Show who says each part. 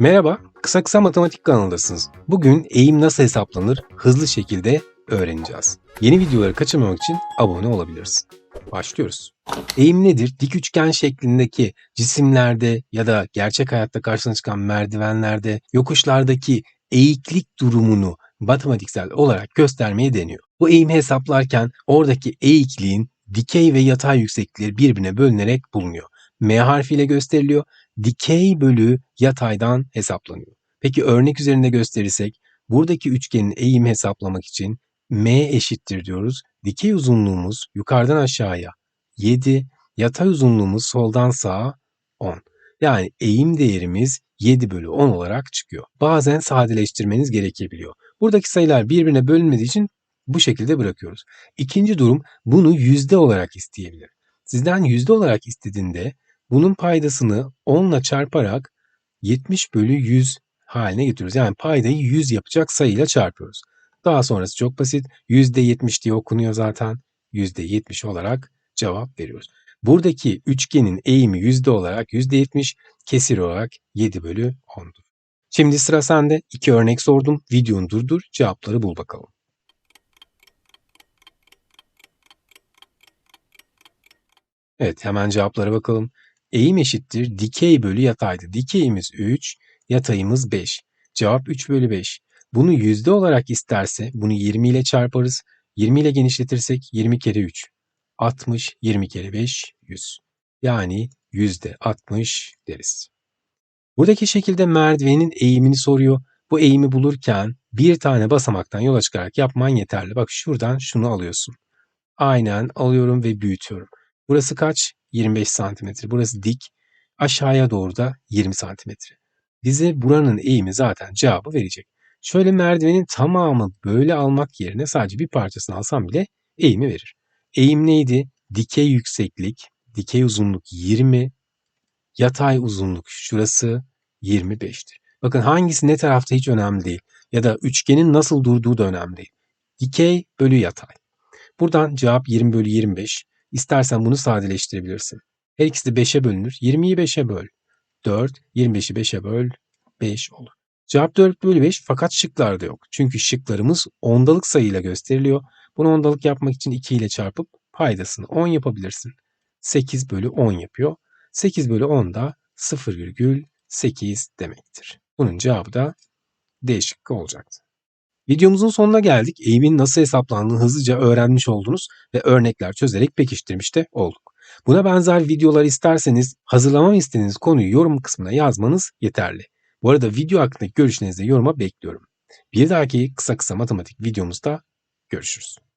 Speaker 1: Merhaba, Kısa Kısa Matematik kanalındasınız. Bugün eğim nasıl hesaplanır hızlı şekilde öğreneceğiz. Yeni videoları kaçırmamak için abone olabilirsin. Başlıyoruz. Eğim nedir? Dik üçgen şeklindeki cisimlerde ya da gerçek hayatta karşına çıkan merdivenlerde, yokuşlardaki eğiklik durumunu matematiksel olarak göstermeye deniyor. Bu eğimi hesaplarken oradaki eğikliğin dikey ve yatay yükseklikleri birbirine bölünerek bulunuyor. M harfiyle gösteriliyor. Dikey bölü yataydan hesaplanıyor. Peki örnek üzerinde gösterirsek buradaki üçgenin eğimi hesaplamak için M eşittir diyoruz. Dikey uzunluğumuz yukarıdan aşağıya 7, yatay uzunluğumuz soldan sağa 10. Yani eğim değerimiz 7 bölü 10 olarak çıkıyor. Bazen sadeleştirmeniz gerekebiliyor. Buradaki sayılar birbirine bölünmediği için bu şekilde bırakıyoruz. İkinci durum bunu yüzde olarak isteyebilir. Sizden yüzde olarak istediğinde bunun paydasını 10 ile çarparak 70 bölü 100 haline getiriyoruz. Yani paydayı 100 yapacak sayıyla çarpıyoruz. Daha sonrası çok basit. %70 diye okunuyor zaten. %70 olarak cevap veriyoruz. Buradaki üçgenin eğimi yüzde olarak %70, kesir olarak 7 bölü 10'dur. Şimdi sıra sende. İki örnek sordum. Videonu durdur, cevapları bul bakalım. Evet hemen cevaplara bakalım. Eğim eşittir dikey bölü yataydı. Dikeyimiz 3, yatayımız 5. Cevap 3 bölü 5. Bunu yüzde olarak isterse bunu 20 ile çarparız. 20 ile genişletirsek 20 kere 3. 60, 20 kere 5, 100. Yani yüzde 60 deriz. Buradaki şekilde merdivenin eğimini soruyor. Bu eğimi bulurken bir tane basamaktan yola çıkarak yapman yeterli. Bak şuradan şunu alıyorsun. Aynen alıyorum ve büyütüyorum. Burası kaç? 25 santimetre. Burası dik. Aşağıya doğru da 20 santimetre. Bize buranın eğimi zaten cevabı verecek. Şöyle merdivenin tamamı böyle almak yerine sadece bir parçasını alsam bile eğimi verir. Eğim neydi? Dikey yükseklik, dikey uzunluk 20, yatay uzunluk şurası 25'tir. Bakın hangisi ne tarafta hiç önemli değil. Ya da üçgenin nasıl durduğu da önemli değil. Dikey bölü yatay. Buradan cevap 20 bölü 25. İstersen bunu sadeleştirebilirsin. Her ikisi de 5'e bölünür. 20'yi 5'e böl. 4, 25'i 5'e böl. 5 olur. Cevap 4 bölü 5 fakat şıklarda yok. Çünkü şıklarımız ondalık sayıyla gösteriliyor. Bunu ondalık yapmak için 2 ile çarpıp paydasını 10 yapabilirsin. 8 bölü 10 yapıyor. 8 bölü 10 da 0,8 demektir. Bunun cevabı da D şıkkı olacaktı. Videomuzun sonuna geldik. Eğimin nasıl hesaplandığını hızlıca öğrenmiş oldunuz ve örnekler çözerek pekiştirmiş de olduk. Buna benzer videolar isterseniz hazırlamamı istediğiniz konuyu yorum kısmına yazmanız yeterli. Bu arada video hakkındaki görüşlerinizi yoruma bekliyorum. Bir dahaki kısa kısa matematik videomuzda görüşürüz.